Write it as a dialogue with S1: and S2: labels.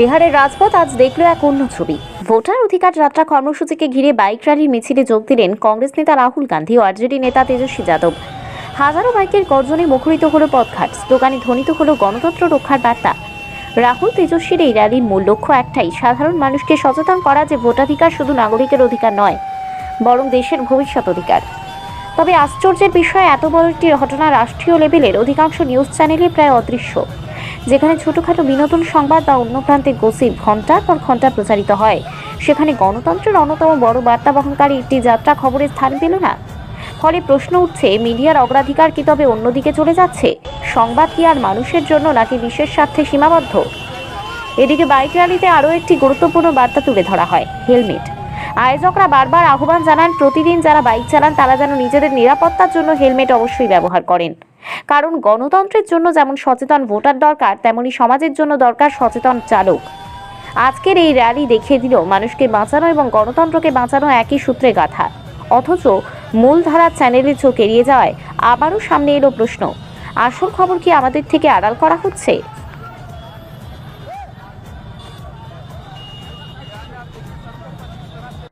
S1: বিহারের রাজপথ আজ দেখল এক অন্য ছবি। ভোটার অধিকার যাত্রা কর্মসূচিকে ঘিরে বাইক র্যালির মিছিলে যোগ দিলেন কংগ্রেস নেতা রাহুল গান্ধী ও আরজেডি নেতা তেজস্বী যাদব। হাজারো বাইকের গর্জনে মুখরিত হলো পথঘাট, স্লোগানে ধ্বনিত হলো গণতন্ত্র রক্ষার বার্তা। রাহুল তেজস্বীর এই র্যালির মূল লক্ষ্য একটাই, সাধারণ মানুষকে সচেতন করা যে ভোটাধিকার শুধু নাগরিকের অধিকার নয়, বরং দেশের ভবিষ্যৎ অধিকার। তবে আশ্চর্যের বিষয়, এত বড় একটি ঘটনা রাষ্ট্রীয় লেভেলের, অধিকাংশ নিউজ চ্যানেলে প্রায় অদৃশ্য। যেখানে ছোটখাটো বিনোদন সংবাদ বা অন্য প্রান্তে গসিপ ঘণ্টার পর ঘণ্টা প্রচারিত হয়। সেখানে গণতন্ত্রের অন্যতম বড় বার্তা বহনকারী একটি যাত্রা খবরের স্থান পেল না। ফলে প্রশ্ন উঠছে, মিডিয়ার অগ্রাধিকার কি তবে অন্যদিকে চলে যাচ্ছে? সংবাদ কি আর মানুষের জন্য নাকি বিশেষ স্বার্থে সীমাবদ্ধ? এদিকে বাইক র্যালিতে আরও একটি গুরুত্বপূর্ণ বার্তা তুলে ধরা হয়, হেলমেট। আয়োজকরা বারবার আহ্বান জানান, প্রতিদিন যারা বাইক চালান তারা যেন নিজেদের নিরাপত্তার জন্য হেলমেট অবশ্যই ব্যবহার করেন। কারণ গণতন্ত্রের জন্য যেমন সচেতন ভোটার দরকার, তেমনি সমাজের জন্য দরকার সচেতন চালক। আজকের এই র্যালি দেখিয়ে দিল মানুষকে বাঁচানো এবং গণতন্ত্রকে বাঁচানো একই সূত্রে গাঁথা। অথচ মূলধারার চ্যানেলে চোখ এড়িয়ে যাওয়ায় আবারও সামনে এলো প্রশ্ন, আসল খবর কি আমাদের থেকে আড়াল করা হচ্ছে?